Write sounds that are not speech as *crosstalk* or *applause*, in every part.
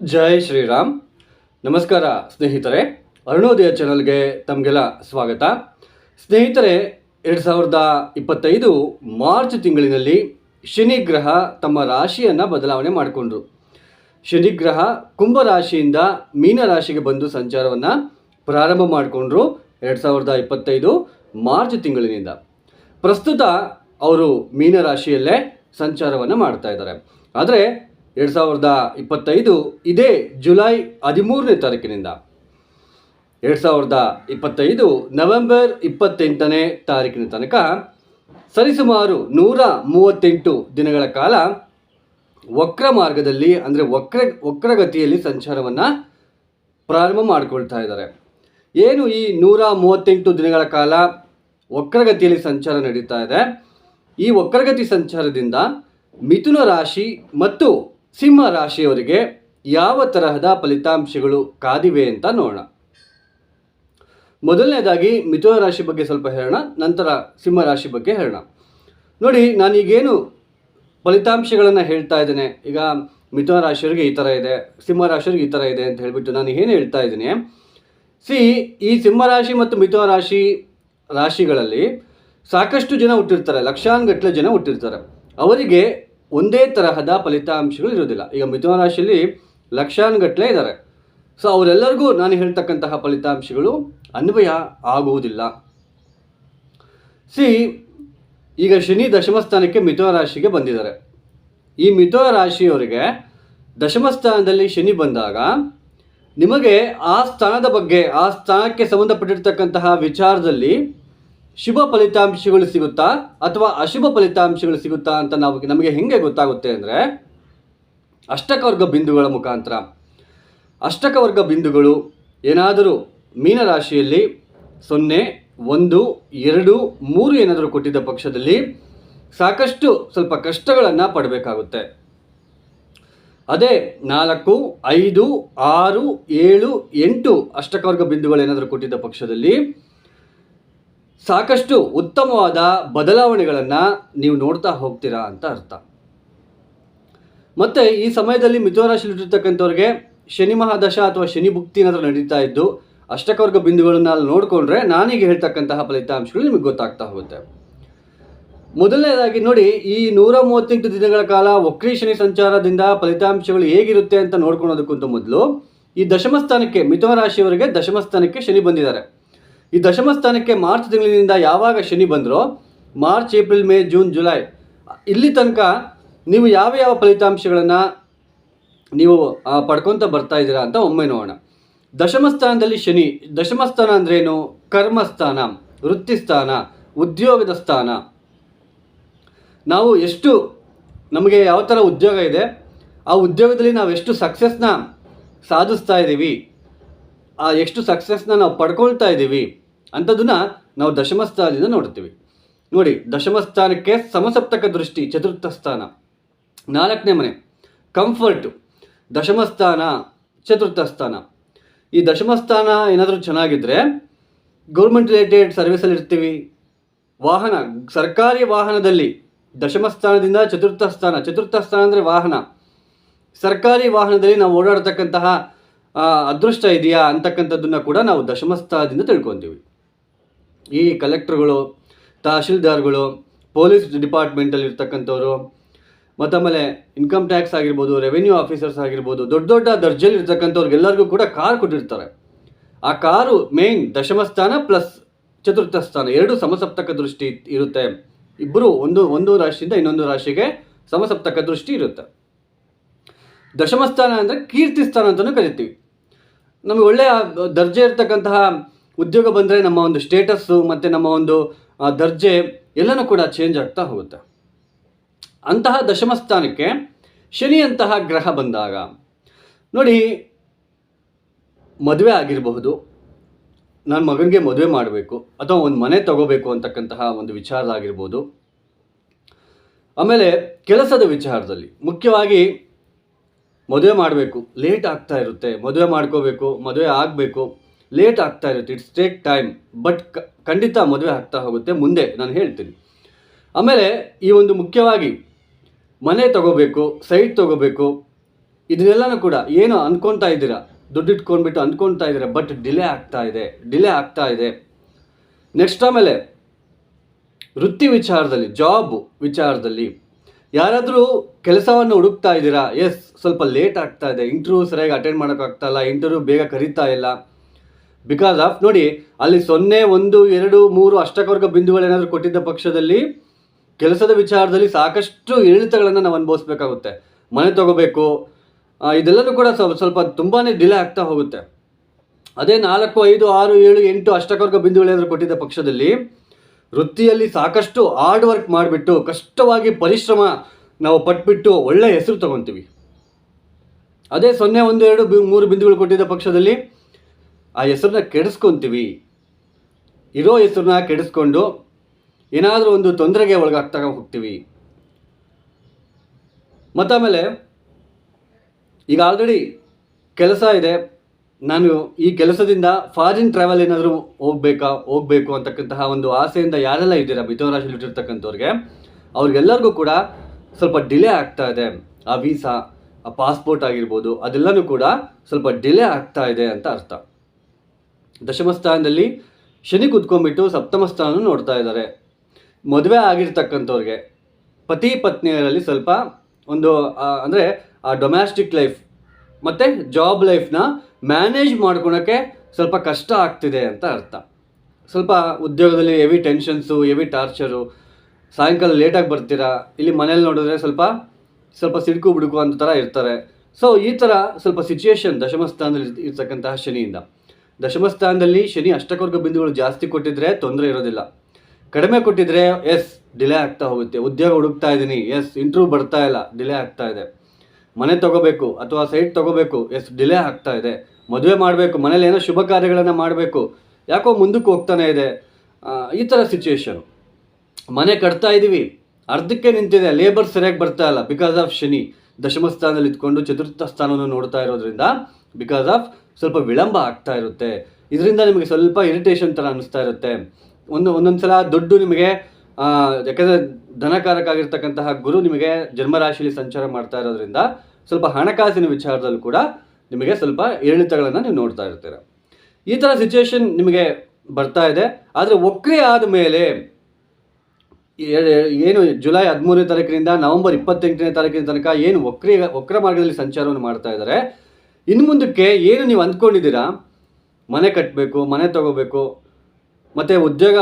ಜೈ ಶ್ರೀರಾಮ್. ನಮಸ್ಕಾರ ಸ್ನೇಹಿತರೆ. ಅರುಣೋದಯ ಚಾನಲ್ಗೆ ತಮಗೆಲ್ಲ ಸ್ವಾಗತ. ಸ್ನೇಹಿತರೆ, ಎರಡು ಸಾವಿರದ ಇಪ್ಪತ್ತೈದು ಮಾರ್ಚ್ ತಿಂಗಳಿನಲ್ಲಿ ಶನಿ ಗ್ರಹ ತಮ್ಮ ರಾಶಿಯನ್ನು ಬದಲಾವಣೆ ಮಾಡಿಕೊಂಡ್ರು. ಶನಿ ಗ್ರಹ ಕುಂಭ ರಾಶಿಯಿಂದ ಮೀನ ರಾಶಿಗೆ ಬಂದು ಸಂಚಾರವನ್ನು ಪ್ರಾರಂಭ ಮಾಡಿಕೊಂಡ್ರು ಎರಡು ಸಾವಿರದ ಇಪ್ಪತ್ತೈದು ಮಾರ್ಚ್ ತಿಂಗಳಿನಿಂದ. ಪ್ರಸ್ತುತ ಅವರು ಮೀನ ರಾಶಿಯಲ್ಲೇ ಸಂಚಾರವನ್ನು ಮಾಡ್ತಾ ಇದ್ದಾರೆ. ಆದರೆ ಎರಡು ಸಾವಿರದ ಇಪ್ಪತ್ತೈದು ಇದೇ ಜುಲೈ ಹದಿಮೂರನೇ ತಾರೀಕಿನಿಂದ. ಎರಡು ಸಾವಿರದ ಇಪ್ಪತ್ತೈದು ನವೆಂಬರ್ ಇಪ್ಪತ್ತೆಂಟನೇ ತಾರೀಕಿನ ತನಕ ಸರಿಸುಮಾರು ನೂರ ಮೂವತ್ತೆಂಟು ದಿನಗಳ ಕಾಲ ವಕ್ರ ಮಾರ್ಗದಲ್ಲಿ, ಅಂದರೆ ವಕ್ರ, ವಕ್ರಗತಿಯಲ್ಲಿ ಸಂಚಾರವನ್ನು ಪ್ರಾರಂಭ ಮಾಡಿಕೊಳ್ತಾ ಇದ್ದಾರೆ. ಏನು ಈ ನೂರ ಮೂವತ್ತೆಂಟು ದಿನಗಳ ಕಾಲ ವಕ್ರಗತಿಯಲ್ಲಿ ಸಂಚಾರ ನಡೀತಾ ಇದೆ? ಈ ವಕ್ರಗತಿ ಸಂಚಾರದಿಂದ ಮಿಥುನ ರಾಶಿ ಮತ್ತು ಸಿಂಹ ರಾಶಿಯವರಿಗೆ ಯಾವ ತರಹದ ಫಲಿತಾಂಶಗಳು ಕಾದಿವೆ ಅಂತ ನೋಡೋಣ. ಮೊದಲನೇದಾಗಿ ಮಿಥುನ ರಾಶಿ ಬಗ್ಗೆ ಸ್ವಲ್ಪ ಹೇಳೋಣ, ನಂತರ ಸಿಂಹ ರಾಶಿ ಬಗ್ಗೆ ಹೇಳೋಣ. ನೋಡಿ ನಾನೀಗೇನು ಫಲಿತಾಂಶಗಳನ್ನು ಹೇಳ್ತಾ ಇದ್ದೇನೆ, ಈಗ ಮಿಥುನ ರಾಶಿಯವರಿಗೆ ಈ ಥರ ಇದೆ, ಸಿಂಹ ರಾಶಿಯವರಿಗೆ ಈ ಥರ ಇದೆ ಅಂತ ಹೇಳಿಬಿಟ್ಟು ನಾನು ಏನು ಹೇಳ್ತಾ ಇದ್ದೀನಿ, ಸಿ, ಈ ಸಿಂಹ ರಾಶಿ ಮತ್ತು ಮಿಥುನ ರಾಶಿ ರಾಶಿಗಳಲ್ಲಿ ಸಾಕಷ್ಟು ಜನ ಹುಟ್ಟಿರ್ತಾರೆ, ಲಕ್ಷಾನುಗಟ್ಟಲೆ ಜನ ಹುಟ್ಟಿರ್ತಾರೆ. ಅವರಿಗೆ ಒಂದೇ ತರಹದ ಫಲಿತಾಂಶಗಳು ಇರೋದಿಲ್ಲ ಈಗ ಮಿಥುನ ರಾಶಿಯಲ್ಲಿ ಲಕ್ಷಾನುಗಟ್ಟಲೆ ಇದ್ದಾರೆ. ಸೊ ಅವರೆಲ್ಲರಿಗೂ ನಾನು ಹೇಳ್ತಕ್ಕಂತಹ ಫಲಿತಾಂಶಗಳು ಅನ್ವಯ ಆಗುವುದಿಲ್ಲ. ಸಿ ಈಗ ಶನಿ ದಶಮಸ್ಥಾನಕ್ಕೆ ಮಿಥುನ ರಾಶಿಗೆ ಬಂದಿದ್ದಾರೆ. ಈ ಮಿಥುನ ರಾಶಿಯವರಿಗೆ ದಶಮ ಸ್ಥಾನದಲ್ಲಿ ಶನಿ ಬಂದಾಗ ನಿಮಗೆ ಆ ಸ್ಥಾನದ ಬಗ್ಗೆ, ಆ ಸ್ಥಾನಕ್ಕೆ ಸಂಬಂಧಪಟ್ಟಿರ್ತಕ್ಕಂತಹ ವಿಚಾರದಲ್ಲಿ ಶುಭ ಫಲಿತಾಂಶಗಳು ಸಿಗುತ್ತಾ ಅಥವಾ ಅಶುಭ ಫಲಿತಾಂಶಗಳು ಸಿಗುತ್ತಾ ಅಂತ ನಾವು ನಮಗೆ ಹೆಂಗೆ ಗೊತ್ತಾಗುತ್ತೆ ಅಂದರೆ ಅಷ್ಟಕವರ್ಗ ಬಿಂದುಗಳ ಮುಖಾಂತರ. ಅಷ್ಟಕವರ್ಗ ಬಿಂದುಗಳು ಏನಾದರೂ ಮೀನರಾಶಿಯಲ್ಲಿ ಸೊನ್ನೆ, ಒಂದು, ಎರಡು, ಮೂರು ಏನಾದರೂ ಕೊಟ್ಟಿದ್ದ ಪಕ್ಷದಲ್ಲಿ ಸಾಕಷ್ಟು ಸ್ವಲ್ಪ ಕಷ್ಟಗಳನ್ನು ಪಡಬೇಕಾಗುತ್ತೆ. ಅದೇ ನಾಲ್ಕು, ಐದು, ಆರು, ಏಳು, ಎಂಟು ಅಷ್ಟಕವರ್ಗ ಬಿಂದುಗಳು ಏನಾದರೂ ಕೊಟ್ಟಿದ್ದ ಪಕ್ಷದಲ್ಲಿ ಸಾಕಷ್ಟು ಉತ್ತಮವಾದ ಬದಲಾವಣೆಗಳನ್ನು ನೀವು ನೋಡ್ತಾ ಹೋಗ್ತೀರಾ ಅಂತ ಅರ್ಥ. ಮತ್ತು ಈ ಸಮಯದಲ್ಲಿ ಮಿಥುನ ಶನಿ ಮಹಾದಶ ಅಥವಾ ಶನಿ ಭುಕ್ತಿ ಏನಾದರೂ ನಡೀತಾ ಇದ್ದು ಅಷ್ಟಕವರ್ಗ ಬಿಂದುಗಳನ್ನು ಅಲ್ಲಿ ನೋಡಿಕೊಂಡ್ರೆ ನಾನೀಗ ಹೇಳ್ತಕ್ಕಂತಹ ಫಲಿತಾಂಶಗಳು ನಿಮಗೆ ಗೊತ್ತಾಗ್ತಾ ಹೋಗುತ್ತೆ. ಮೊದಲನೇದಾಗಿ ನೋಡಿ, ಈ ನೂರ ಮೂವತ್ತೆಂಟು ದಿನಗಳ ಕಾಲ ವಕ್ರೀ ಶನಿ ಸಂಚಾರದಿಂದ ಫಲಿತಾಂಶಗಳು ಹೇಗಿರುತ್ತೆ ಅಂತ ನೋಡ್ಕೊಳೋದಕ್ಕಿಂತ ಮೊದಲು ಈ ದಶಮಸ್ಥಾನಕ್ಕೆ ಮಿಥುನ ರಾಶಿಯವರಿಗೆ ದಶಮಸ್ಥಾನಕ್ಕೆ ಶನಿ ಬಂದಿದ್ದಾರೆ. ಈ ದಶಮ ಸ್ಥಾನಕ್ಕೆ ಮಾರ್ಚ್ ತಿಂಗಳಿನಿಂದ ಯಾವಾಗ Shani ಬಂದರೋ, March, April, May, June, July, ಇಲ್ಲಿ ತನಕ ನೀವು ಯಾವ ಯಾವ ಫಲಿತಾಂಶಗಳನ್ನು ನೀವು ಪಡ್ಕೊತ ಬರ್ತಾ ಇದ್ದೀರಾ ಅಂತ ಒಮ್ಮೆ ನೋಡೋಣ. ದಶಮ ಸ್ಥಾನದಲ್ಲಿ ಶನಿ, ದಶಮ ಸ್ಥಾನ ಅಂದ್ರೇನು ಕರ್ಮಸ್ಥಾನ, ವೃತ್ತಿಸ್ಥಾನ, ಉದ್ಯೋಗದ ಸ್ಥಾನ. ನಾವು ಎಷ್ಟು, ನಮಗೆ ಯಾವ ಥರ ಉದ್ಯೋಗ ಇದೆ, ಆ ಉದ್ಯೋಗದಲ್ಲಿ ನಾವು ಎಷ್ಟು ಸಕ್ಸಸ್ನ ಸಾಧಿಸ್ತಾ ಇದ್ದೀವಿ, ಆ ಎಷ್ಟು ಸಕ್ಸಸ್ನ ನಾವು ಪಡ್ಕೊಳ್ತಾ ಇದ್ದೀವಿ ಅಂಥದ್ದನ್ನ ನಾವು ದಶಮಸ್ಥಾನದಿಂದ ನೋಡ್ತೀವಿ ನೋಡಿ, ದಶಮಸ್ಥಾನಕ್ಕೆ ಸಮಸಪ್ತಕ ದೃಷ್ಟಿ, ಚತುರ್ಥ ಸ್ಥಾನ. ನಾಲ್ಕನೇ ಮನೆ ಕಂಫರ್ಟು ದಶಮಸ್ಥಾನ, ಚತುರ್ಥ ಸ್ಥಾನ. ಈ ದಶಮಸ್ಥಾನ ಏನಾದರೂ ಚೆನ್ನಾಗಿದ್ದರೆ ಗೌರ್ಮೆಂಟ್ ರಿಲೇಟೆಡ್ ಸರ್ವಿಸಲ್ಲಿ ಇರ್ತೀವಿ. ವಾಹನ, ಸರ್ಕಾರಿ ವಾಹನದಲ್ಲಿ ದಶಮಸ್ಥಾನದಿಂದ ಚತುರ್ಥ ಸ್ಥಾನ. ಚತುರ್ಥ ಸ್ಥಾನ ಅಂದರೆ ವಾಹನ. ಸರ್ಕಾರಿ ವಾಹನದಲ್ಲಿ ನಾವು ಓಡಾಡ್ತಕ್ಕಂತಹ ಅದೃಷ್ಟ ಇದೆಯಾ ಅಂತಕ್ಕಂಥದ್ದನ್ನು ಕೂಡ ನಾವು ದಶಮಸ್ಥಾನದಿಂದ ತಿಳ್ಕೊತೀವಿ. ಈ ಕಲೆಕ್ಟ್ರ್ಗಳು, ತಹಶೀಲ್ದಾರ್ಗಳು, ಪೊಲೀಸ್ ಡಿಪಾರ್ಟ್ಮೆಂಟಲ್ಲಿ ಇರ್ತಕ್ಕಂಥವ್ರು ಮತ್ತು ಆಮೇಲೆ ಇನ್ಕಮ್ ಟ್ಯಾಕ್ಸ್ ಆಗಿರ್ಬೋದು, ರೆವೆನ್ಯೂ ಆಫೀಸರ್ಸ್ ಆಗಿರ್ಬೋದು, ದೊಡ್ಡ ದೊಡ್ಡ ದರ್ಜೆಯಲ್ಲಿ ಇರ್ತಕ್ಕಂಥವ್ರಿಗೆಲ್ಲರಿಗೂ ಕೂಡ ಕಾರ್ ಕೊಟ್ಟಿರ್ತಾರೆ. ಆ ಕಾರು ಮೇನ್ ದಶಮ ಸ್ಥಾನ ಪ್ಲಸ್ ಚತುರ್ಥ ಸ್ಥಾನ, ಎರಡು ಸಮಸಪ್ತಕ ದೃಷ್ಟಿ ಇರುತ್ತೆ. ಇಬ್ಬರು ಒಂದು ಒಂದು ರಾಶಿಯಿಂದ ಇನ್ನೊಂದು ರಾಶಿಗೆ ಸಮಸಪ್ತಕ ದೃಷ್ಟಿ ಇರುತ್ತೆ. ದಶಮಸ್ಥಾನ ಅಂದರೆ ಕೀರ್ತಿ ಸ್ಥಾನ ಅಂತಲೂ ಕರಿತೀವಿ. ನಮಗೆ ಒಳ್ಳೆಯ ದರ್ಜೆ ಇರ್ತಕ್ಕಂತಹ ಉದ್ಯೋಗ ಬಂದರೆ ನಮ್ಮ ಒಂದು ಸ್ಟೇಟಸ್ಸು ಮತ್ತು ನಮ್ಮ ಒಂದು ದರ್ಜೆ ಎಲ್ಲನೂ ಕೂಡ ಚೇಂಜ್ ಆಗ್ತಾ ಹೋಗುತ್ತೆ. ಅಂತಹ ದಶಮ ಸ್ಥಾನಕ್ಕೆ ಶನಿಯಂತಹ ಗ್ರಹ ಬಂದಾಗ, ನೋಡಿ, ಮದುವೆ ಆಗಿರಬಹುದು ನನ್ನ ಮಗನಿಗೆ ಮದುವೆ ಮಾಡಬೇಕು, ಅಥವಾ ಒಂದು ಮನೆ ತಗೋಬೇಕು ಅಂತಕ್ಕಂತಹ ಒಂದು ವಿಚಾರದಾಗಿರ್ಬೋದು ಆಮೇಲೆ ಕೆಲಸದ ವಿಚಾರದಲ್ಲಿ, ಮುಖ್ಯವಾಗಿ ಮದುವೆ ಮಾಡಬೇಕು ಲೇಟ್ ಆಗ್ತಾ ಇರುತ್ತೆ, ಮದುವೆ ಮಾಡ್ಕೋಬೇಕು, ಮದುವೆ ಆಗಬೇಕು. ಲೇಟ್ ಆಗ್ತಾ ಇರುತ್ತೆ ಇಟ್ಸ್ ಟೇಕ್ ಟೈಮ್ ಬಟ್ ಖಂಡಿತ ಮದುವೆ ಆಗ್ತಾ ಹೋಗುತ್ತೆ, ಮುಂದೆ ನಾನು ಹೇಳ್ತೀನಿ. ಆಮೇಲೆ ಈ ಒಂದು ಮುಖ್ಯವಾಗಿ ಮನೆ ತಗೋಬೇಕು ಸೈಟ್ ತಗೋಬೇಕು, ಇದನ್ನೆಲ್ಲನೂ ಕೂಡ ಏನು ಅಂದ್ಕೊತಾ ಇದ್ದೀರಾ? ದುಡ್ಡು ಇಟ್ಕೊಂಡ್ಬಿಟ್ಟು ಅಂದ್ಕೊತಾ ಇದ್ದೀರಾ? ಬಟ್ ಡಿಲೇ ಆಗ್ತಾ ಇದೆ ಡಿಲೇ ಆಗ್ತಾ ಇದೆ. ನೆಕ್ಸ್ಟ್ ಆಮೇಲೆ ವೃತ್ತಿ ವಿಚಾರದಲ್ಲಿ ಜಾಬ್ ವಿಚಾರದಲ್ಲಿ, ಯಾರಾದರೂ ಕೆಲಸವನ್ನು ಹುಡುಕ್ತಾ ಇದ್ದೀರಾ? ಎಸ್ ಸ್ವಲ್ಪ ಲೇಟ್ ಆಗ್ತಾ ಇದೆ ಇಂಟರ್ವ್ಯೂ ಸರಿಯಾಗಿ ಅಟೆಂಡ್ ಮಾಡೋಕ್ಕಾಗ್ತಾ ಇಲ್ಲ ಇಂಟರ್ವ್ಯೂ ಬೇಗ ಕರೀತಾ ಇಲ್ಲ. ಬಿಕಾಸ್ ಆಫ್ ನೋಡಿ, ಅಲ್ಲಿ ಸೊನ್ನೆ, ಒಂದು, ಎರಡು, ಮೂರು ಅಷ್ಟಕವರ್ಗ ಬಿಂದುಗಳೇನಾದರೂ ಕೊಟ್ಟಿದ್ದ ಪಕ್ಷದಲ್ಲಿ ಕೆಲಸದ ವಿಚಾರದಲ್ಲಿ ಸಾಕಷ್ಟು ಇಳಿತಗಳನ್ನು ನಾವು ಅನುಭವಿಸ್ಬೇಕಾಗುತ್ತೆ. ಮನೆ ತಗೋಬೇಕು. ಇದೆಲ್ಲನೂ ಕೂಡ ಸ್ವಲ್ಪ ಸ್ವಲ್ಪ ತುಂಬಾ ಡಿಲೇ ಆಗ್ತಾ ಹೋಗುತ್ತೆ. ಅದೇ ನಾಲ್ಕು, ಐದು, ಆರು, ಏಳು, ಎಂಟು ಅಷ್ಟಕವರ್ಗ ಬಿಂದುಗಳೇನಾದರೂ ಕೊಟ್ಟಿದ್ದ ಪಕ್ಷದಲ್ಲಿ ವೃತ್ತಿಯಲ್ಲಿ ಸಾಕಷ್ಟು ಹಾರ್ಡ್ ವರ್ಕ್ ಮಾಡಿಬಿಟ್ಟು, ಕಷ್ಟವಾಗಿ ಪರಿಶ್ರಮ ನಾವು ಪಟ್ಬಿಟ್ಟು ಒಳ್ಳೆಯ ಹೆಸರು ತಗೊತೀವಿ. ಅದೇ ಸೊನ್ನೆ, ಒಂದು, ಎರಡು ಮೂರು ಬಿಂದುಗಳು ಕೊಟ್ಟಿದ್ದ ಪಕ್ಷದಲ್ಲಿ ಆ ಹೆಸರನ್ನ ಕೆಡಿಸ್ಕೊತೀವಿ. ಇರೋ ಹೆಸರನ್ನ ಕೆಡಿಸ್ಕೊಂಡು ಏನಾದರೂ ಒಂದು ತೊಂದರೆಗೆ ಒಳಗಾಗ್ತಾ ಹೋಗ್ತೀವಿ. ಮತ್ತಾಮೇಲೆ ಈಗ ಆಲ್ರೆಡಿ ಕೆಲಸ ಇದೆ. ನಾನು ಈ ಕೆಲಸದಿಂದ ಫಾರಿನ್ ಟ್ರಾವೆಲ್ ಏನಾದರೂ ಹೋಗ್ಬೇಕಾ, ಹೋಗಬೇಕು ಅಂತಕ್ಕಂತಹ ಒಂದು ಆಸೆಯಿಂದ ಯಾರೆಲ್ಲ ಇದ್ದೀರಾ? ಮಿಥುನ ರಾಶಿಯಲ್ಲಿ ಇಟ್ಟಿರ್ತಕ್ಕಂಥವ್ರಿಗೆ ಅವ್ರಿಗೆಲ್ಲರಿಗೂ ಕೂಡ ಸ್ವಲ್ಪ ಡಿಲೇ ಆಗ್ತಾ ಇದೆ. ಆ ವೀಸಾ ಆ ಪಾಸ್ಪೋರ್ಟ್ ಆಗಿರ್ಬೋದು, ಅದೆಲ್ಲನೂ ಕೂಡ ಸ್ವಲ್ಪ ಡಿಲೇ ಆಗ್ತಾ ಇದೆ ಅಂತ ಅರ್ಥ. ದಶಮ ಸ್ಥಾನದಲ್ಲಿ ಶನಿ ಕುತ್ಕೊಂಡ್ಬಿಟ್ಟು ಸಪ್ತಮ ಸ್ಥಾನ ನೋಡ್ತಾ ಇದ್ದಾರೆ. ಮದುವೆ ಆಗಿರ್ತಕ್ಕಂಥವ್ರಿಗೆ, ಪತಿ ಪತ್ನಿಯರಲ್ಲಿ ಸ್ವಲ್ಪ ಒಂದು ಅಂದರೆ ಆ ಡೊಮ್ಯಾಸ್ಟಿಕ್ ಲೈಫ್ ಮತ್ತು ಜಾಬ್ ಲೈಫ್ನ ಮ್ಯಾನೇಜ್ ಮಾಡ್ಕೊಳಕ್ಕೆ ಸ್ವಲ್ಪ ಕಷ್ಟ ಆಗ್ತಿದೆ ಅಂತ ಅರ್ಥ. ಸ್ವಲ್ಪ ಉದ್ಯೋಗದಲ್ಲಿ ಹೆವಿ ಟೆನ್ಷನ್ಸು ಹೆವಿ ಟಾರ್ಚರು ಸಾಯಂಕಾಲ ಲೇಟಾಗಿ ಬರ್ತೀರಾ, ಇಲ್ಲಿ ಮನೇಲಿ ನೋಡಿದ್ರೆ ಸ್ವಲ್ಪ ಸ್ವಲ್ಪ ಸಿಡುಕು ಬಿಡುಕು ಅಂತ ಥರ ಇರ್ತಾರೆ. ಸೊ ಈ ಥರ ಸ್ವಲ್ಪ ಸಿಚುಯೇಷನ್ ದಶಮ ಸ್ಥಾನದಲ್ಲಿ ಇರ್- ಇರ್ತಕ್ಕಂತಹ ಶನಿಯಿಂದ. ದಶಮ ಸ್ಥಾನದಲ್ಲಿ ಶನಿ ಅಷ್ಟಕವರ್ಗ ಬಿಂದುಗಳು ಜಾಸ್ತಿ ಕೊಟ್ಟಿದ್ರೆ ತೊಂದರೆ ಇರೋದಿಲ್ಲ. ಕಡಿಮೆ ಕೊಟ್ಟಿದ್ರೆ ಎಸ್, ಡಿಲೇ ಆಗ್ತಾ ಹೋಗುತ್ತೆ. ಉದ್ಯೋಗ ಹುಡುಕ್ತಾ ಇದ್ದೀನಿ. ಎಸ್ ಇಂಟ್ರ್ಯೂ ಬರ್ತಾ ಇಲ್ಲ. ಡಿಲೇ ಆಗ್ತಾ ಇದೆ. ಮನೆ ತಗೋಬೇಕು ಅಥವಾ ಸೈಟ್ ತಗೋಬೇಕು. ಎಸ್, ಡಿಲೇ ಆಗ್ತಾ ಇದೆ. ಮದುವೆ ಮಾಡಬೇಕು. ಮನೇಲಿ ಏನೋ ಶುಭ ಕಾರ್ಯಗಳನ್ನು ಮಾಡಬೇಕು. ಯಾಕೋ ಮುಂದಕ್ಕೆ ಹೋಗ್ತಾನೆ ಇದೆ. ಈ ಥರ ಸಿಚುಯೇಷನ್ ಮನೆ ಕಟ್ತಾ ಇದ್ದೀವಿ ಅರ್ಧಕ್ಕೆ ನಿಂತಿದೆ. ಲೇಬರ್ ಸರಿಯಾಗಿ ಬರ್ತಾ ಇಲ್ಲ. ಬಿಕಾಸ್ ಆಫ್ ಶನಿ ದಶಮ ಸ್ಥಾನದಲ್ಲಿ ಇದ್ಕೊಂಡು ಚತುರ್ಥ ಸ್ಥಾನವನ್ನು ನೋಡ್ತಾ ಇರೋದ್ರಿಂದ ಬಿಕಾಸ್ ಆಫ್ ಸ್ವಲ್ಪ ವಿಳಂಬ ಆಗ್ತಾ ಇರುತ್ತೆ. ಇದರಿಂದ ನಿಮಗೆ ಸ್ವಲ್ಪ ಇರಿಟೇಷನ್ ಥರ ಅನಿಸ್ತಾ ಇರುತ್ತೆ. ಒಂದು, ಒಂದೊಂದು ಸಲ ದುಡ್ಡು ನಿಮಗೆ ಯಾಕಂದರೆ ಧನಕಾರಕ ಆಗಿರ್ತಕ್ಕಂತಹ ಗುರು ನಿಮಗೆ ಜನ್ಮರಾಶಿಯಲ್ಲಿ ಸಂಚಾರ ಮಾಡ್ತಾ ಇರೋದ್ರಿಂದ ಸ್ವಲ್ಪ ಹಣಕಾಸಿನ ವಿಚಾರದಲ್ಲೂ ಕೂಡ ನಿಮಗೆ ಸ್ವಲ್ಪ ಏರಿಳಿತಗಳನ್ನು ನೀವು ನೋಡ್ತಾ ಇರ್ತೀರ. ಈ ಥರ ಸಿಚುವೇಶನ್ ನಿಮಗೆ ಬರ್ತಾ ಇದೆ. ಆದರೆ ಒಕ್ಕರೆ ಆದ ಮೇಲೆ ಏನು ಜುಲೈ ಹದಿಮೂರನೇ ತಾರೀಕಿನಿಂದ ನವೆಂಬರ್ ಇಪ್ಪತ್ತೆಂಟನೇ ತಾರೀಕಿನ ತನಕ ಏನು ವಕ್ರಿ ವಕ್ರ ಮಾರ್ಗದಲ್ಲಿ ಸಂಚಾರವನ್ನು ಮಾಡ್ತಾ ಇದ್ದಾರೆ. ಇನ್ನು ಮುಂದಕ್ಕೆ ಏನು ನೀವು ಅಂದ್ಕೊಂಡಿದ್ದೀರಾ? ಮನೆ ಕಟ್ಟಬೇಕು ಮನೆ ತಗೋಬೇಕು, ಮತ್ತು ಉದ್ಯೋಗ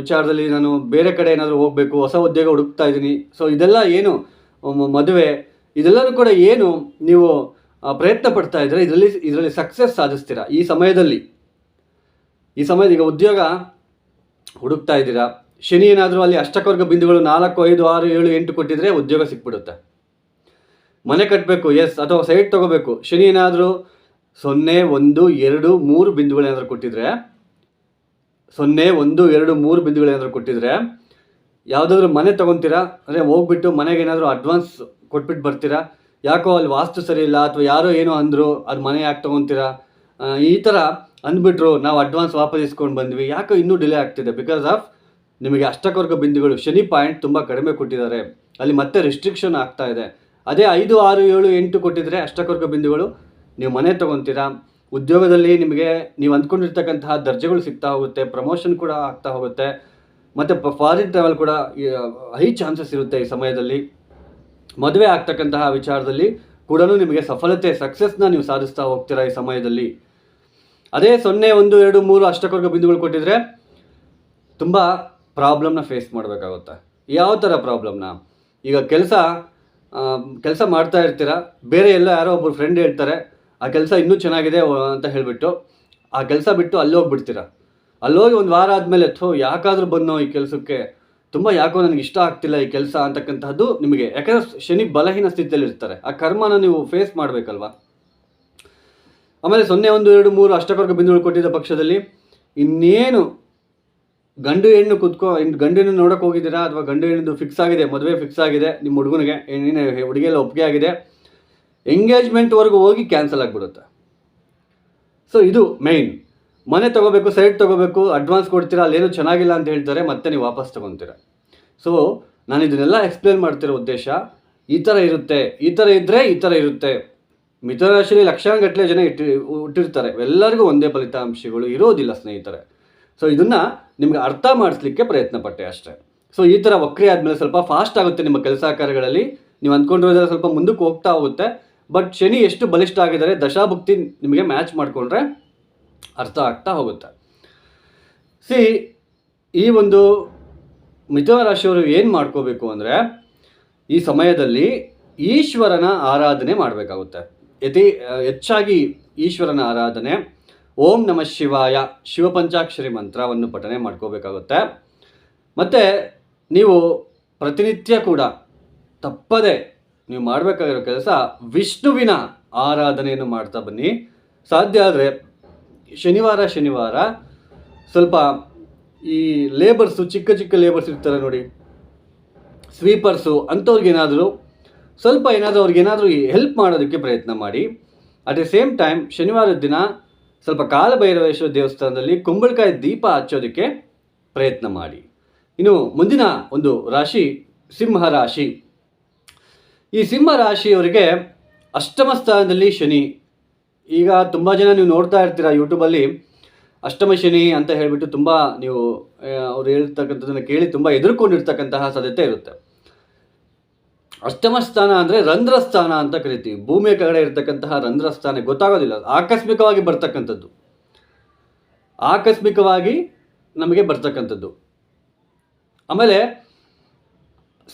ವಿಚಾರದಲ್ಲಿ ನಾನು ಬೇರೆ ಕಡೆ ಏನಾದರೂ ಹೋಗಬೇಕು, ಹೊಸ ಉದ್ಯೋಗ ಹುಡುಕ್ತಾ ಇದ್ದೀನಿ. ಸೊ ಇದೆಲ್ಲ ಏನು ಮದುವೆ, ಇದೆಲ್ಲರೂ ಕೂಡ ಏನು ನೀವು ಪ್ರಯತ್ನ ಪಡ್ತಾ ಇದ್ದರೆ? ಇದರಲ್ಲಿ ಇದರಲ್ಲಿ ಸಕ್ಸಸ್ ಸಾಧಿಸ್ತೀರಾ? ಈ ಸಮಯದಲ್ಲಿ, ಈ ಸಮಯದ ಈಗ ಉದ್ಯೋಗ ಹುಡುಕ್ತಾ ಇದ್ದೀರಾ? ಶನಿ ಏನಾದರೂ ಅಲ್ಲಿ ಅಷ್ಟಕವರ್ಗ ಬಿಂದುಗಳು ನಾಲ್ಕು, ಐದು, ಆರು, ಏಳು, ಎಂಟು ಕೊಟ್ಟಿದ್ರೆ ಉದ್ಯೋಗ ಸಿಕ್ಬಿಡುತ್ತೆ. ಮನೆ ಕಟ್ಟಬೇಕು ಎಸ್ ಅಥವಾ ಸೈಟ್ ತಗೋಬೇಕು. ಶನಿ ಏನಾದರೂ ಸೊನ್ನೆ, ಒಂದು, ಎರಡು, ಮೂರು ಬಿಂದುಗಳೇನಾದರೂ ಕೊಟ್ಟಿದ್ರೆ, ಸೊನ್ನೆ, ಒಂದು, ಎರಡು, ಮೂರು ಬಿಂದುಗಳೇನಾದರೂ ಕೊಟ್ಟಿದ್ರೆ, ಯಾವುದಾದ್ರೂ ಮನೆ ತೊಗೊತೀರಾ? ಅಂದರೆ ಹೋಗ್ಬಿಟ್ಟು ಮನೆಗೆ ಏನಾದರೂ ಅಡ್ವಾನ್ಸ್ ಕೊಟ್ಬಿಟ್ಟು ಬರ್ತೀರಾ? ಯಾಕೋ ಅಲ್ಲಿ ವಾಸ್ತು ಸರಿ ಇಲ್ಲ, ಅಥವಾ ಯಾರೋ ಏನೋ ಅಂದರು, ಅದು ಮನೆ ಯಾಕೆ ತೊಗೊತೀರಾ? ಈ ಥರ ಅಂದ್ಬಿಟ್ರು ನಾವು ಅಡ್ವಾನ್ಸ್ ವಾಪಸ್ ಇಸ್ಕೊಂಡು ಬಂದ್ವಿ. ಯಾಕೋ ಇನ್ನೂ ಡಿಲೇ ಆಗ್ತಿದೆ. ಬಿಕಾಸ್ ಆಫ್ ನಿಮಗೆ ಅಷ್ಟಕವರ್ಗ ಬಿಂದುಗಳು, ಶನಿ ಪಾಯಿಂಟ್ ತುಂಬ ಕಡಿಮೆ ಕೊಟ್ಟಿದ್ದಾರೆ. ಅಲ್ಲಿ ಮತ್ತೆ ರಿಸ್ಟ್ರಿಕ್ಷನ್ ಆಗ್ತಾ ಇದೆ. ಅದೇ ಐದು, ಆರು, ಏಳು, ಎಂಟು ಕೊಟ್ಟಿದ್ರೆ ಅಷ್ಟಕವರ್ಗ ಬಿಂದುಗಳು ನೀವು ಮನೆ ತೊಗೊತೀರಾ? ಉದ್ಯೋಗದಲ್ಲಿ ನಿಮಗೆ ನೀವು ಅಂದ್ಕೊಂಡಿರ್ತಕ್ಕಂತಹ ದರ್ಜೆಗಳು ಸಿಗ್ತಾ ಹೋಗುತ್ತೆ ಪ್ರಮೋಷನ್ ಕೂಡ ಆಗ್ತಾ ಹೋಗುತ್ತೆ, ಮತ್ತು ಫಾರಿನ್ ಟ್ರಾವೆಲ್ ಕೂಡ ಹೈ ಚಾನ್ಸಸ್ ಇರುತ್ತೆ ಈ ಸಮಯದಲ್ಲಿ. ಮದುವೆ ಆಗ್ತಕ್ಕಂತಹ ವಿಚಾರದಲ್ಲಿ ಕೂಡ ನಿಮಗೆ ಸಫಲತೆ ಸಕ್ಸಸ್ನ ನೀವು ಸಾಧಿಸ್ತಾ ಹೋಗ್ತೀರಾ ಈ ಸಮಯದಲ್ಲಿ. ಅದೇ ಸೊನ್ನೆ, ಒಂದು, ಎರಡು, ಮೂರು ಅಷ್ಟಕವರ್ಗ ಬಿಂದುಗಳು ಕೊಟ್ಟಿದ್ರೆ ತುಂಬ ಪ್ರಾಬ್ಲಮ್ನ ಫೇಸ್ ಮಾಡಬೇಕಾಗುತ್ತೆ. ಯಾವ ಥರ ಪ್ರಾಬ್ಲಮ್ನ ಈಗ ಕೆಲಸ ಕೆಲಸ ಮಾಡ್ತಾ ಇರ್ತೀರ? ಬೇರೆ ಎಲ್ಲ ಯಾರೋ ಒಬ್ಬರು ಫ್ರೆಂಡ್ ಹೇಳ್ತಾರೆ, ಆ ಕೆಲಸ ಇನ್ನೂ ಚೆನ್ನಾಗಿದೆ ಅಂತ ಹೇಳಿಬಿಟ್ಟು, ಆ ಕೆಲಸ ಬಿಟ್ಟು ಅಲ್ಲಿ ಹೋಗ್ಬಿಡ್ತೀರ? ಅಲ್ಲೋಗಿ ಒಂದು ವಾರ ಆದಮೇಲೆ, ಥೋ, ಯಾಕಾದರೂ ಬಂದೋ ಈ ಕೆಲಸಕ್ಕೆ? ತುಂಬ ಯಾಕೋ ನನಗೆ ಇಷ್ಟ ಆಗ್ತಿಲ್ಲ ಈ ಕೆಲಸ ಅಂತಕ್ಕಂಥದ್ದು ನಿಮಗೆ, ಯಾಕಂದರೆ ಶನಿ ಬಲಹೀನ ಸ್ಥಿತಿಯಲ್ಲಿ ಇರ್ತಾರೆ. ಆ ಕರ್ಮನ ನೀವು ಫೇಸ್ ಮಾಡಬೇಕಲ್ವಾ? ಆಮೇಲೆ ಸೊನ್ನೆ ಒಂದು ಎರಡು ಮೂರು ಅಷ್ಟಕರ್ಗ ಬಿಂದುಗಳು ಕೊಟ್ಟಿದ್ದ ಪಕ್ಷದಲ್ಲಿ, ಇನ್ನೇನು ಗಂಡು ಹೆಣ್ಣು ಕುತ್ಕೋ ಗಂಡು ಹೆಣ್ಣು ನೋಡೋಕೆ ಹೋಗಿದ್ದೀರಾ ಅಥವಾ ಗಂಡು ಹೆಣ್ಣು ಫಿಕ್ಸ್ ಆಗಿದೆ, ಮದುವೆ ಫಿಕ್ಸ್ ಆಗಿದೆ, ನಿಮ್ಮ ಹುಡುಗನಿಗೆ ಏನೇನು ಹುಡುಗಿಯೆಲ್ಲ ಒಪ್ಪಿಗೆ ಆಗಿದೆ ಎಂಗೇಜ್ಮೆಂಟ್ವರೆಗೂ ಹೋಗಿ ಕ್ಯಾನ್ಸಲ್ ಆಗಿಬಿಡುತ್ತೆ. ಸೊ ಇದು ಮೇಯ್ನ್ ಮನೆ ತೊಗೋಬೇಕು ಸೈಟ್ ತೊಗೋಬೇಕು ಅಡ್ವಾನ್ಸ್ ಕೊಡ್ತೀರಾ, ಅಲ್ಲೇನು ಚೆನ್ನಾಗಿಲ್ಲ ಅಂತ ಹೇಳ್ತಾರೆ, ಮತ್ತೆ ನೀವು ವಾಪಸ್ ತೊಗೊತೀರ. ಸೊ ನಾನು ಇದನ್ನೆಲ್ಲ ಎಕ್ಸ್ಪ್ಲೇನ್ ಮಾಡ್ತಿರೋ ಉದ್ದೇಶ, ಈ ಥರ ಇರುತ್ತೆ, ಈ ಥರ ಇದ್ದರೆ ಈ ಥರ ಇರುತ್ತೆ. ಮಿಥುನ ರಾಶಿಯಲ್ಲಿ ಲಕ್ಷಾಂಗಟ್ಟಲೆ ಜನ ಇಟ್ಟಿ ಹುಟ್ಟಿರ್ತಾರೆ ಎಲ್ಲರಿಗೂ ಒಂದೇ ಫಲಿತಾಂಶಗಳು ಇರೋದಿಲ್ಲ ಸ್ನೇಹಿತರೆ. ಸೊ ಇದನ್ನು ನಿಮ್ಗೆ ಅರ್ಥ ಮಾಡಿಸ್ಲಿಕ್ಕೆ ಪ್ರಯತ್ನ ಪಟ್ಟೆ ಅಷ್ಟೇ. ಸೊ ಈ ಥರ ವಕ್ರಿ ಆದಮೇಲೆ ಸ್ವಲ್ಪ ಫಾಸ್ಟ್ ಆಗುತ್ತೆ ನಿಮ್ಮ ಕೆಲಸ ಕಾರ್ಯಗಳಲ್ಲಿ. ನೀವು ಅಂದ್ಕೊಂಡಿರೋದ್ರಲ್ಲಿ ಸ್ವಲ್ಪ ಮುಂದಕ್ಕೆ ಹೋಗ್ತಾ ಹೋಗುತ್ತೆ. ಬಟ್ ಶನಿ ಎಷ್ಟು ಬಲಿಷ್ಠ ಆಗಿದ್ದಾರೆ ದಶಾಭುಕ್ತಿ ನಿಮಗೆ ಮ್ಯಾಚ್ ಮಾಡಿಕೊಂಡ್ರೆ ಅರ್ಥ ಆಗ್ತಾ ಹೋಗುತ್ತೆ. ಸಿ ಈ ಒಂದು ಮಿಥುನ ರಾಶಿಯವರು ಏನು ಮಾಡ್ಕೋಬೇಕು ಅಂದರೆ, ಈ ಸಮಯದಲ್ಲಿ ಈಶ್ವರನ ಆರಾಧನೆ ಮಾಡಬೇಕಾಗುತ್ತೆ. ಯತಿ, ಹೆಚ್ಚಾಗಿ ಈಶ್ವರನ ಆರಾಧನೆ ಓಂ ನಮ ಶಿವಾಯ. ಶಿವಪಂಚಾಕ್ಷರಿ ಮಂತ್ರವನ್ನು ಪಠನೆ ಮಾಡ್ಕೋಬೇಕಾಗುತ್ತೆ. ಮತ್ತು ನೀವು ಪ್ರತಿನಿತ್ಯ ಕೂಡ ತಪ್ಪದೆ ನೀವು ಮಾಡಬೇಕಾಗಿರೋ ಕೆಲಸ ವಿಷ್ಣುವಿನ ಆರಾಧನೆಯನ್ನು ಮಾಡ್ತಾ ಬನ್ನಿ. ಸಾಧ್ಯ ಆದರೆ ಶನಿವಾರ ಶನಿವಾರ ಸ್ವಲ್ಪ ಈ ಲೇಬರ್ಸು ಚಿಕ್ಕ ಚಿಕ್ಕ ಲೇಬರ್ಸ್ ಇರ್ತಾರೆ ನೋಡಿ. ಸ್ವೀಪರ್ಸು ಅಂಥವ್ರಿಗೇನಾದರೂ ಸ್ವಲ್ಪ ಏನಾದರೂ ಅವ್ರಿಗೇನಾದರೂ ಹೆಲ್ಪ್ ಮಾಡೋದಕ್ಕೆ ಪ್ರಯತ್ನ ಮಾಡಿ. ಅಟ್ ದ ಸೇಮ್ ಟೈಮ್ ಶನಿವಾರದ ದಿನ ಸ್ವಲ್ಪ ಕಾಲಭೈರವೇಶ್ವರ ದೇವಸ್ಥಾನದಲ್ಲಿ ಕುಂಬಳಕಾಯಿ ದೀಪ ಹಚ್ಚೋದಕ್ಕೆ ಪ್ರಯತ್ನ ಮಾಡಿ. ಇನ್ನು ಮುಂದಿನ ಒಂದು ರಾಶಿ ಸಿಂಹ ರಾಶಿ. ಈ ಸಿಂಹ ರಾಶಿಯವರಿಗೆ ಅಷ್ಟಮ ಸ್ಥಾನದಲ್ಲಿ ಶನಿ. ಈಗ ತುಂಬ ಜನ ನೀವು ನೋಡ್ತಾ ಇರ್ತೀರ ಯೂಟ್ಯೂಬಲ್ಲಿ ಅಷ್ಟಮ ಶನಿ ಅಂತ ಹೇಳಿಬಿಟ್ಟು ತುಂಬ ನೀವು ಅವ್ರು ಹೇಳ್ತಕ್ಕಂಥದ್ದನ್ನು ಕೇಳಿ ತುಂಬ ಎದುರ್ಕೊಂಡಿರ್ತಕ್ಕಂತಹ ಸಾಧ್ಯತೆ ಇರುತ್ತೆ. ಅಷ್ಟಮ ಸ್ಥಾನ ಅಂದರೆ ರಂಧ್ರಸ್ಥಾನ ಅಂತ ಕರಿತೀವಿ. ಭೂಮಿಯ ಕೆಳಗಡೆ ಇರತಕ್ಕಂತಹ ರಂಧ್ರಸ್ಥಾನ ಗೊತ್ತಾಗೋದಿಲ್ಲ. ಆಕಸ್ಮಿಕವಾಗಿ ಬರ್ತಕ್ಕಂಥದ್ದು. ಆಕಸ್ಮಿಕವಾಗಿ ನಮಗೆ ಬರ್ತಕ್ಕಂಥದ್ದು. ಆಮೇಲೆ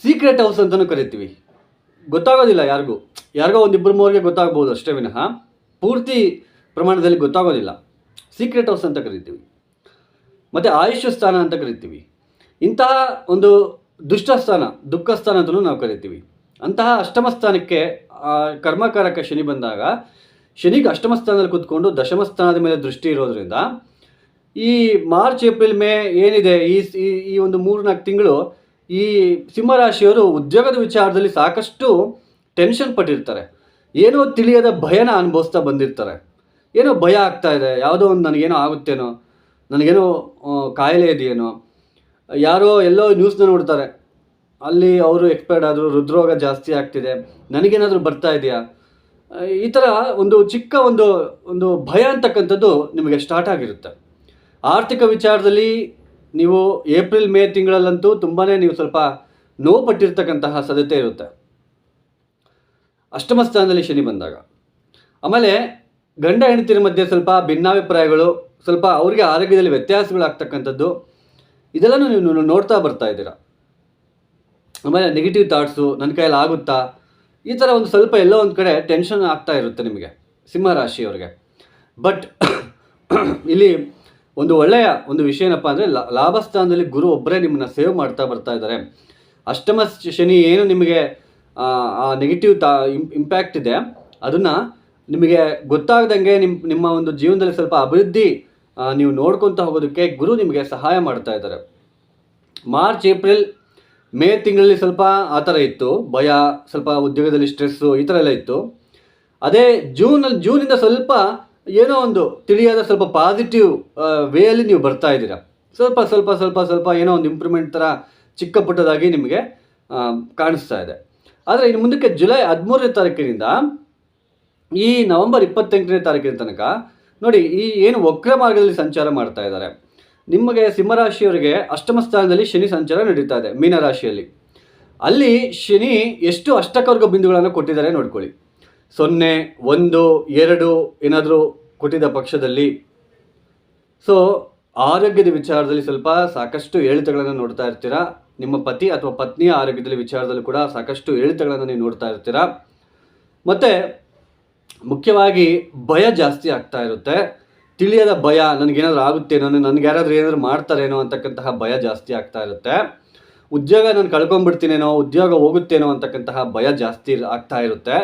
ಸೀಕ್ರೆಟ್ ಹೌಸ್ ಅಂತಲೂ ಕರಿತೀವಿ. ಗೊತ್ತಾಗೋದಿಲ್ಲ ಯಾರಿಗೂ. ಯಾರಿಗೋ ಒಂದಿಬ್ಬರು ಮೂವರಿಗೆ ಗೊತ್ತಾಗ್ಬೋದು ಅಷ್ಟೇ ವಿನಃ. ಪೂರ್ತಿ ಪ್ರಮಾಣದಲ್ಲಿ ಗೊತ್ತಾಗೋದಿಲ್ಲ. ಸೀಕ್ರೆಟ್ ಹೌಸ್ ಅಂತ ಕರಿತೀವಿ. ಮತ್ತು ಆಯುಷ್ಯ ಸ್ಥಾನ ಅಂತ ಕರಿತೀವಿ. ಇಂತಹ ಒಂದು ದುಷ್ಟ ಸ್ಥಾನ ದುಃಖ ಸ್ಥಾನ ಅಂತಲೂ ನಾವು ಕರಿತೀವಿ. ಅಂತಹ ಅಷ್ಟಮ ಸ್ಥಾನಕ್ಕೆ ಕರ್ಮಕಾರಕ ಶನಿ ಬಂದಾಗ, ಶನಿಗೆ ಅಷ್ಟಮ ಸ್ಥಾನದಲ್ಲಿ ಕೂತ್ಕೊಂಡು ದಶಮ ಸ್ಥಾನದ ಮೇಲೆ ದೃಷ್ಟಿ ಇರೋದ್ರಿಂದ, ಈ ಮಾರ್ಚ್, ಏಪ್ರಿಲ್, ಮೇ ಏನಿದೆ, ಈ, ಈ- ಒಂದು ಮೂರ್ನಾಲ್ಕು ತಿಂಗಳು, ಈ ಸಿಂಹರಾಶಿಯವರು ಉದ್ಯೋಗದ ವಿಚಾರದಲ್ಲಿ ಸಾಕಷ್ಟು ಟೆನ್ಷನ್ ಪಟ್ಟಿರ್ತಾರೆ. ಏನೋ ತಿಳಿಯದ ಭಯನ ಅನುಭವಿಸ್ತಾ ಬಂದಿರ್ತಾರೆ. ಏನೋ ಭಯ ಆಗ್ತಾ ಇದೆ. ಯಾವುದೋ ಒಂದು ನನಗೇನೋ ಆಗುತ್ತೇನೋ? ನನಗೇನೋ ಕಾಯಿಲೆ ಇದೆಯೇನೋ? ಯಾರೋ ಎಲ್ಲೋ ನ್ಯೂಸ್ನ ನೋಡ್ತಾರೆ. ಅಲ್ಲಿ ಅವರು ಎಕ್ಸ್ಪೈರ್ಡ್ ಆದರು ಹೃದ್ರೋಗ ಜಾಸ್ತಿ ಆಗ್ತಿದೆ. ನನಗೇನಾದರೂ ಬರ್ತಾ ಇದೆಯಾ? ಈ ಥರ ಒಂದು ಚಿಕ್ಕ ಒಂದು ಒಂದು ಭಯ ಅಂತಕ್ಕಂಥದ್ದು ನಿಮಗೆ ಸ್ಟಾರ್ಟ್ ಆಗಿರುತ್ತೆ. ಆರ್ಥಿಕ ವಿಚಾರದಲ್ಲಿ ನೀವು ಏಪ್ರಿಲ್, ಮೇ ತಿಂಗಳಲ್ಲಂತೂ ತುಂಬಾ ನೀವು ಸ್ವಲ್ಪ ನೋವು ಪಟ್ಟಿರ್ತಕ್ಕಂತಹ ಸಾಧ್ಯತೆ ಇರುತ್ತೆ. ಅಷ್ಟಮ ಸ್ಥಾನದಲ್ಲಿ ಶನಿ ಬಂದಾಗ. ಆಮೇಲೆ ಗಂಡ ಹೆಂಡತಿರ ಮಧ್ಯೆ ಸ್ವಲ್ಪ ಭಿನ್ನಾಭಿಪ್ರಾಯಗಳು, ಸ್ವಲ್ಪ ಅವರಿಗೆ ಆರೋಗ್ಯದಲ್ಲಿ ವ್ಯತ್ಯಾಸಗಳಾಗ್ತಕ್ಕಂಥದ್ದು, ಇದೆಲ್ಲನೂ ನೀವು ನೋಡ್ತಾ ಬರ್ತಾ ಇದ್ದೀರಾ. ಆಮೇಲೆ ನೆಗೆಟಿವ್ ಥಾಟ್ಸು ನನ್ನ ಕೈಯಲ್ಲಿ ಆಗುತ್ತಾ? ಈ ಥರ ಒಂದು ಸ್ವಲ್ಪ ಎಲ್ಲೋ ಒಂದು ಕಡೆ ಟೆನ್ಷನ್ ಆಗ್ತಾ ಇರುತ್ತೆ ನಿಮಗೆ ಸಿಂಹ ರಾಶಿಯವರಿಗೆ. ಬಟ್ *coughs* ಇಲ್ಲಿ ಒಂದು ಒಳ್ಳೆಯ ಒಂದು ವಿಷಯ ಏನಪ್ಪ ಅಂದರೆ ಲಾಭಸ್ಥಾನದಲ್ಲಿ ಗುರು ಒಬ್ಬರೇ ನಿಮ್ಮನ್ನು ಸೇವ್ ಮಾಡ್ತಾ ಬರ್ತಾ ಇದ್ದಾರೆ. ಅಷ್ಟಮ ಶನಿ ಏನು ನಿಮಗೆ ಆ, ಆ ನೆಗೆಟಿವ್ ತಾ ಇಂಪ್ಯಾಕ್ಟ್ ಇದೆ. ಅದನ್ನು ನಿಮಗೆ ಗೊತ್ತಾಗ್ದಂಗೆ ನಿಮ್ಮ ನಿಮ್ಮ ಒಂದು ಜೀವನದಲ್ಲಿ ಸ್ವಲ್ಪ ಅಭಿವೃದ್ಧಿ ನೀವು ನೋಡ್ಕೊತಾ ಹೋಗೋದಕ್ಕೆ ಗುರು ನಿಮಗೆ ಸಹಾಯ ಮಾಡ್ತಾ ಇದ್ದಾರೆ. ಮಾರ್ಚ್ ಏಪ್ರಿಲ್ ಮೇ ತಿಂಗಳಲ್ಲಿ ಸ್ವಲ್ಪ ಆ ಥರ ಇತ್ತು. ಭಯ, ಸ್ವಲ್ಪ ಉದ್ಯೋಗದಲ್ಲಿ ಸ್ಟ್ರೆಸ್ಸು ಈ ಥರ ಎಲ್ಲ ಇತ್ತು. ಅದೇ ಜೂನಲ್ಲಿ ಜೂನಿಂದ ಸ್ವಲ್ಪ ಏನೋ ಒಂದು ತಿಳಿಯಾದ ಸ್ವಲ್ಪ ಪಾಸಿಟಿವ್ ವೇಯಲ್ಲಿ ನೀವು ಬರ್ತಾ ಇದ್ದೀರಾ. ಸ್ವಲ್ಪ ಸ್ವಲ್ಪ ಸ್ವಲ್ಪ ಸ್ವಲ್ಪ ಏನೋ ಒಂದು ಇಂಪ್ರೂವ್ಮೆಂಟ್ ಥರ ಚಿಕ್ಕ ಪುಟ್ಟದಾಗಿ ನಿಮಗೆ ಕಾಣಿಸ್ತಾ ಇದೆ. ಆದರೆ ಇನ್ನು ಮುಂದಕ್ಕೆ ಜುಲೈ ಹದಿಮೂರನೇ ತಾರೀಕಿನಿಂದ ಈ ನವೆಂಬರ್ ಇಪ್ಪತ್ತೆಂಟನೇ ತಾರೀಕಿನ ತನಕ ನೋಡಿ ಈ ಏನು ವಕ್ರ ಮಾರ್ಗದಲ್ಲಿ ಸಂಚಾರ ಮಾಡ್ತಾ ಇದ್ದಾರೆ. ನಿಮಗೆ ಸಿಂಹರಾಶಿಯವರಿಗೆ ಅಷ್ಟಮ ಸ್ಥಾನದಲ್ಲಿ ಶನಿ ಸಂಚಾರ ನಡೀತಾ ಇದೆ ಮೀನರಾಶಿಯಲ್ಲಿ ಅಲ್ಲಿ ಶನಿ ಎಷ್ಟು ಅಷ್ಟಕವರ್ಗ ಬಿಂದುಗಳನ್ನು ಕೊಟ್ಟಿದ್ದಾರೆ ನೋಡ್ಕೊಳ್ಳಿ. ಸೊನ್ನೆ, ಒಂದು, ಎರಡು ಏನಾದರೂ ಕೊಟ್ಟಿದ್ದ ಪಕ್ಷದಲ್ಲಿ. ಸೊ ಆರೋಗ್ಯದ ವಿಚಾರದಲ್ಲಿ ಸ್ವಲ್ಪ ಸಾಕಷ್ಟು ಏಳಿತಗಳನ್ನು ನೋಡ್ತಾ ಇರ್ತೀರಾ? ನಿಮ್ಮ ಪತಿ ಅಥವಾ ಪತ್ನಿಯ ಆರೋಗ್ಯದಲ್ಲಿ ವಿಚಾರದಲ್ಲೂ ಕೂಡ ಸಾಕಷ್ಟು ಏಳಿತಗಳನ್ನು ನೀವು ನೋಡ್ತಾ ಇರ್ತೀರಾ? ಮತ್ತು ಮುಖ್ಯವಾಗಿ ಭಯ ಜಾಸ್ತಿ ಆಗ್ತಾ ಇರುತ್ತೆ. ತಿಳಿಯದ ಭಯ ನನಗೇನಾದರೂ ಆಗುತ್ತೇನೋ ನನಗೆ ಯಾರಾದರೂ ಏನಾದರೂ ಮಾಡ್ತಾರೇನೋ ಅಂತಕ್ಕಂತಹ ಭಯ ಜಾಸ್ತಿ ಆಗ್ತಾ ಇರುತ್ತೆ. ಉದ್ಯೋಗ ನಾನು ಕಳ್ಕೊಂಡ್ಬಿಡ್ತೀನೇನೋ ಉದ್ಯೋಗ ಹೋಗುತ್ತೇನೋ ಅಂತಕ್ಕಂತಹ ಭಯ ಜಾಸ್ತಿ ಆಗ್ತಾ ಇರುತ್ತೆ.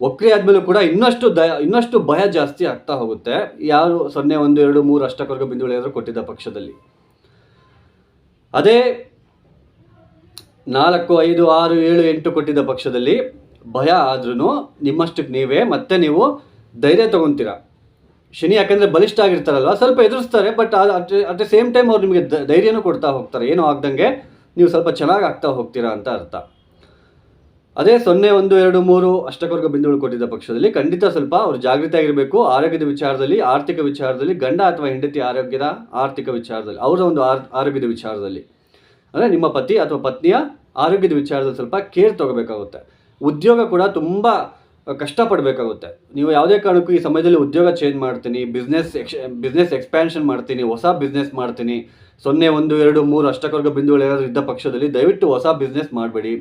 ಒಕ್ರಿ ಆದಮೇಲೂ ಕೂಡ ಇನ್ನಷ್ಟು ದ, ಇನ್ನಷ್ಟು ಭಯ ಜಾಸ್ತಿ ಆಗ್ತಾ ಹೋಗುತ್ತೆ. ಯಾರು ಸೊನ್ನೆ, ಒಂದು, ಎರಡು, ಮೂರು ಅಷ್ಟಕವರ್ಗ ಬಿಂದು ಕೊಟ್ಟಿದ್ದ ಪಕ್ಷದಲ್ಲಿ. ಅದೇ ನಾಲ್ಕು, ಐದು, ಆರು, ಏಳು, ಎಂಟು ಕೊಟ್ಟಿದ್ದ ಪಕ್ಷದಲ್ಲಿ ಭಯ ಆದ್ರೂ ನಿಮ್ಮಷ್ಟಕ್ಕೆ ನೀವೇ ಮತ್ತೆ ನೀವು ಧೈರ್ಯ ತಗೊಂತೀರ. ಶನಿ ಯಾಕಂದ್ರೆ ಬಲಿಷ್ಠ ಆಗಿರ್ತಾರಲ್ವ? ಸ್ವಲ್ಪ ಎದುರಿಸ್ತಾರೆ but at the same time ಅವ್ರು ನಿಮಗೆ ಧೈರ್ಯನೂ ಕೊಡ್ತಾ ಹೋಗ್ತಾರೆ. ಏನೂ ಆಗ್ದಂಗೆ ನೀವು ಸ್ವಲ್ಪ ಚೆನ್ನಾಗಿ ಆಗ್ತಾ ಹೋಗ್ತೀರಾ ಅಂತ ಅರ್ಥ. ಅದೇ ಸೊನ್ನೆ, ಒಂದು, ಎರಡು, ಮೂರು ಅಷ್ಟಕ್ಕವರೆಗೂ ಬಿಂದುಗಳು ಕೊಟ್ಟಿದ್ದ ಪಕ್ಷದಲ್ಲಿ ಖಂಡಿತ ಸ್ವಲ್ಪ ಅವರು ಜಾಗೃತಿ ಆಗಿರಬೇಕು. ಆರೋಗ್ಯದ ವಿಚಾರದಲ್ಲಿ, ಆರ್ಥಿಕ ವಿಚಾರದಲ್ಲಿ, ಗಂಡ ಅಥವಾ ಹೆಂಡತಿ ಆರೋಗ್ಯದ ಆರ್ಥಿಕ ವಿಚಾರದಲ್ಲಿ, ಅವರ ಒಂದು ಆರ್ ಆರೋಗ್ಯದ ವಿಚಾರದಲ್ಲಿ. ಅಂದರೆ ನಿಮ್ಮ ಪತಿ ಅಥವಾ ಪತ್ನಿಯ ಆರೋಗ್ಯದ ವಿಚಾರದಲ್ಲಿ ಸ್ವಲ್ಪ ಕೇರ್ ತಗೋಬೇಕಾಗುತ್ತೆ. ಉದ್ಯೋಗ ಕೂಡ ತುಂಬ ಕಷ್ಟಪಡಬೇಕಾಗುತ್ತೆ. ನೀವು ಯಾವುದೇ ಕಾರಣಕ್ಕೂ ಈ ಸಮಯದಲ್ಲಿ ಉದ್ಯೋಗ ಚೇಂಜ್ ಮಾಡ್ತೀನಿ ಬಿಸ್ನೆಸ್ ಎಕ್ಸ್ ಬಿಸ್ನೆಸ್ ಎಕ್ಸ್ಪ್ಯಾನ್ಷನ್ ಮಾಡ್ತೀನಿ, ಹೊಸ ಬಿಸ್ನೆಸ್ ಮಾಡ್ತೀನಿ, ಸೊನ್ನೆ, ಒಂದು, ಎರಡು, ಮೂರು ಅಷ್ಟಕವರ್ಗ ಬಿಂದುಗಳು ಏನಾದರೂ ಇದ್ದ ಪಕ್ಷದಲ್ಲಿ ದಯವಿಟ್ಟು ಹೊಸ ಬಿಸ್ನೆಸ್ ಮಾಡಬೇಡಿ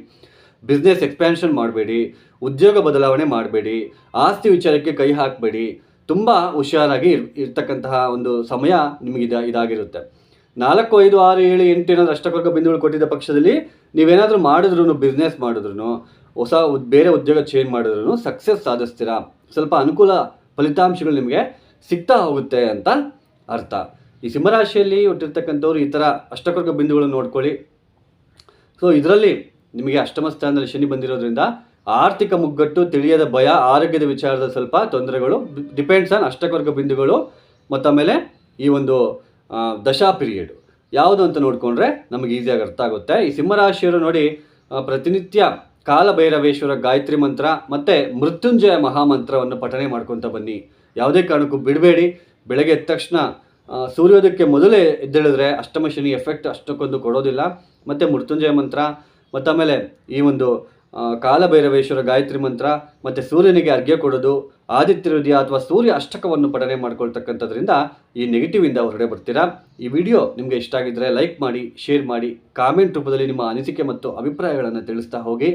ಬಿಸ್ನೆಸ್ ಎಕ್ಸ್ಪ್ಯಾನ್ಷನ್ ಮಾಡಬೇಡಿ, ಉದ್ಯೋಗ ಬದಲಾವಣೆ ಮಾಡಬೇಡಿ, ಆಸ್ತಿ ವಿಚಾರಕ್ಕೆ ಕೈ ಹಾಕಬೇಡಿ, ತುಂಬ ಹುಷಾರಾಗಿ ಇರ್, ಇರ್ತಕ್ಕಂತಹ ಒಂದು ಸಮಯ ನಿಮಗೆ ಇದಾಗಿರುತ್ತೆ. ನಾಲ್ಕು, ಐದು, ಆರು, ಏಳು, ಎಂಟು ಏನಾದರೂ ಅಷ್ಟಕವರ್ಗ ಬಿಂದುಗಳು ಕೊಟ್ಟಿದ್ದ ಪಕ್ಷದಲ್ಲಿ ನೀವೇನಾದರೂ ಮಾಡಿದ್ರು ಬಿಸ್ನೆಸ್ ಮಾಡಿದ್ರು ಹೊಸ ಬೇರೆ ಉದ್ಯೋಗ ಚೇಂಜ್ ಮಾಡಿದ್ರು ಸಕ್ಸಸ್ ಸಾಧಿಸ್ತೀರಾ? ಸ್ವಲ್ಪ ಅನುಕೂಲ ಫಲಿತಾಂಶಗಳು ನಿಮಗೆ ಸಿಗ್ತಾ ಹೋಗುತ್ತೆ ಅಂತ ಅರ್ಥ. ಈ ಸಿಂಹರಾಶಿಯಲ್ಲಿ ಹುಟ್ಟಿರ್ತಕ್ಕಂಥವ್ರು ಈ ಥರ ಅಷ್ಟಕರ್ಗ ಬಿಂದುಗಳನ್ನು ನೋಡ್ಕೊಳ್ಳಿ. ಸೊ ಇದರಲ್ಲಿ ನಿಮಗೆ ಅಷ್ಟಮ ಸ್ಥಾನದಲ್ಲಿ ಶನಿ ಬಂದಿರೋದ್ರಿಂದ ಆರ್ಥಿಕ ಮುಗ್ಗಟ್ಟು, ತಿಳಿಯದ ಭಯ, ಆರೋಗ್ಯದ ವಿಚಾರದ ಸ್ವಲ್ಪ ತೊಂದರೆಗಳು ಡಿಪೆಂಡ್ಸ್ ಆನ್ ಅಷ್ಟಕರ್ಗ ಬಿಂದುಗಳು, ಮತ್ತು ಆಮೇಲೆ ಈ ಒಂದು ದಶಾ ಪೀರಿಯಡ್ ಯಾವುದು ಅಂತ ನೋಡಿಕೊಂಡ್ರೆ ನಮಗೆ ಈಸಿಯಾಗಿ ಅರ್ಥ ಆಗುತ್ತೆ. ಈ ಸಿಂಹರಾಶಿಯವರು ನೋಡಿ ಪ್ರತಿನಿತ್ಯ ಕಾಲಭೈರವೇಶ್ವರ ಗಾಯತ್ರಿ ಮಂತ್ರ ಮತ್ತು ಮೃತ್ಯುಂಜಯ ಮಹಾಮಂತ್ರವನ್ನು ಪಠನೆ ಮಾಡ್ಕೊತ ಬನ್ನಿ. ಯಾವುದೇ ಕಾರಣಕ್ಕೂ ಬಿಡಬೇಡಿ. ಬೆಳಗ್ಗೆ ಎದ್ದ ತಕ್ಷಣ ಸೂರ್ಯೋದಯಕ್ಕೆ ಮೊದಲೇ ಎದ್ದೇಳಿದ್ರೆ ಅಷ್ಟಮ ಶನಿ ಎಫೆಕ್ಟ್ ಅಷ್ಟಕ್ಕೊಂದು ಕೊಡೋದಿಲ್ಲ. ಮತ್ತು ಮೃತ್ಯುಂಜಯ ಮಂತ್ರ, ಮತ್ತು ಆಮೇಲೆ ಈ ಒಂದು ಕಾಲಭೈರವೇಶ್ವರ ಗಾಯತ್ರಿ ಮಂತ್ರ, ಮತ್ತು ಸೂರ್ಯನಿಗೆ ಅರ್ಘ್ಯ ಕೊಡೋದು, ಆದಿತ್ಯ ಹೃದಯ ಅಥವಾ ಸೂರ್ಯ ಅಷ್ಟಕವನ್ನು ಪಠನೆ ಮಾಡ್ಕೊಳ್ತಕ್ಕಂಥದ್ರಿಂದ ಈ ನೆಗೆಟಿವಿಂದ ಹೊರಡೆ ಬರ್ತೀರಾ? ಈ ವಿಡಿಯೋ ನಿಮಗೆ ಇಷ್ಟ ಆಗಿದ್ದರೆ ಲೈಕ್ ಮಾಡಿ ಶೇರ್ ಮಾಡಿ ಕಾಮೆಂಟ್ ರೂಪದಲ್ಲಿ ನಿಮ್ಮ ಅನಿಸಿಕೆ ಮತ್ತು ಅಭಿಪ್ರಾಯಗಳನ್ನು ತಿಳಿಸ್ತಾ ಹೋಗಿ.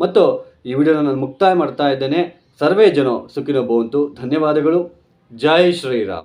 ಮತ್ತು ಈ ವಿಡಿಯೋನ ನಾನು ಮುಕ್ತಾಯ ಮಾಡ್ತಾ ಇದ್ದೇನೆ. ಸರ್ವೇ ಜನ ಸುಖಿನೋ ಭವಂತು. ಧನ್ಯವಾದಗಳು. ಜೈ ಶ್ರೀರಾಮ್.